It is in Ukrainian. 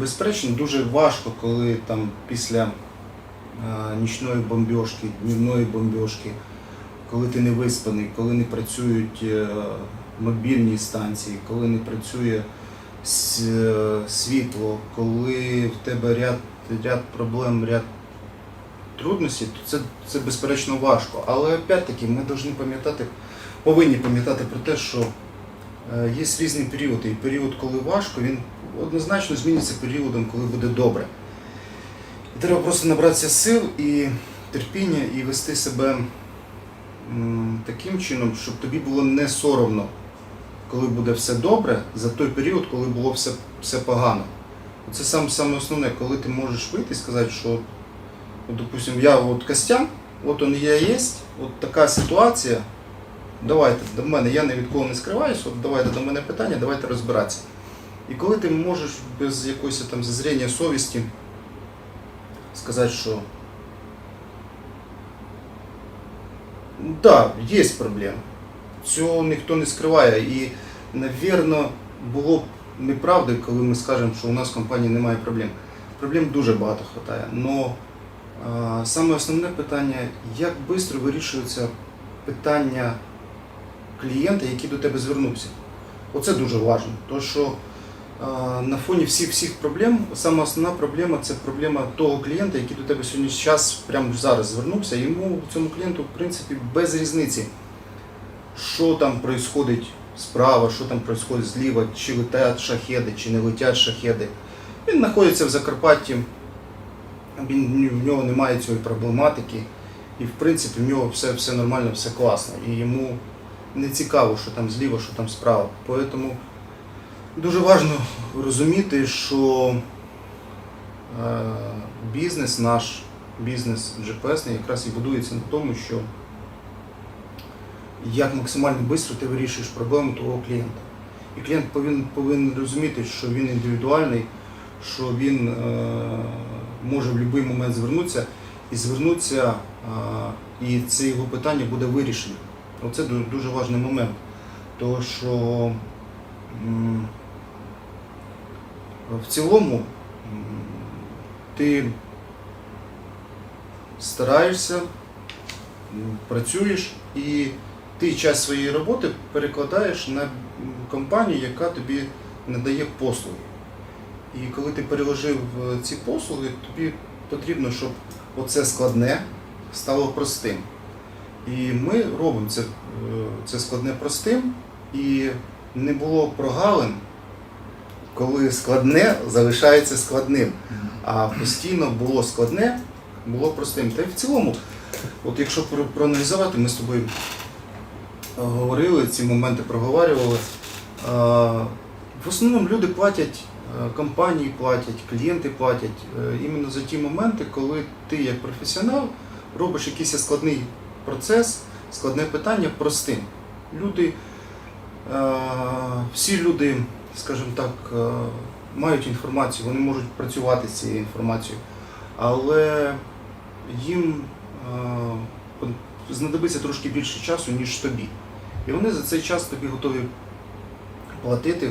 Безперечно, дуже важко, коли там після е, нічної бомбьошки, днівної бомбьошки, коли ти не виспаний, коли не працюють е, мобільні станції, коли не працює е, світло, коли в тебе ряд, ряд проблем, ряд трудностей, то це, це безперечно важко. Але опять-таки ми повинні пам'ятати, повинні пам'ятати про те, що є різні періоди. І період, коли важко, він однозначно зміниться періодом, коли буде добре. І треба просто набратися сил і терпіння і вести себе таким чином, щоб тобі було не соромно, коли буде все добре, за той період, коли було все, все погано. Це саме, саме основне, коли ти можеш вийти і сказати, що, от, допустим, я от Костян, от он я є, от така ситуація. Давайте до мене, я ні від кого не скриваюсь, от давайте до мене питання, давайте розбиратися. І коли ти можеш без якоїсь там зазріння совісті сказати, що да, є проблеми. Цього ніхто не скриває. І, навірно, було б неправдою, коли ми скажемо, що у нас в компанії немає проблем. Проблем дуже багато вистачає. Но саме основне питання, як швидко вирішується питання клієнта, який до тебе звернувся. Оце дуже важливо. Тому що на фоні всіх всіх проблем, саме основна проблема це проблема того клієнта, який до тебе сьогодні час, прямо зараз звернувся. Йому цьому клієнту, в принципі, без різниці, що там відбувається справа, що там відбувається зліва, чи летять шахеди, чи не летять шахеди. Він знаходиться в Закарпатті, він, в нього немає цієї проблематики, і в принципі в нього все, все нормально, все класно. І йому не цікаво, що там зліва, що там справа. Тому дуже важливо розуміти, що е, бізнес наш, бізнес GPS якраз і будується на тому, що як максимально швидко ти вирішуєш проблему твого клієнта. І клієнт повинен, повинен розуміти, що він індивідуальний, що він е, може в будь-який момент звернутися і звернутися, е, і це його питання буде вирішено. Оце дуже, важливий момент. Тому що в цілому ти стараєшся, працюєш і ти час своєї роботи перекладаєш на компанію, яка тобі надає послуги. І коли ти переложив е, ці послуги, тобі потрібно, щоб оце складне стало простим. І ми робимо це, е, це складне простим, і не було прогалин, коли складне залишається складним. А постійно було складне, було простим. Та й в цілому, от якщо проаналізувати, ми з тобою е, говорили, ці моменти проговорювали. Е, В основному люди платять, е, компанії платять, клієнти платять іменно за ті моменти, коли ти як професіонал робиш якийсь складний процес, складне питання простим. Люди, всі люди, скажімо так, е, мають інформацію, вони можуть працювати з цією інформацією, але їм е, знадобиться трошки більше часу, ніж тобі. І вони за цей час тобі готові платити,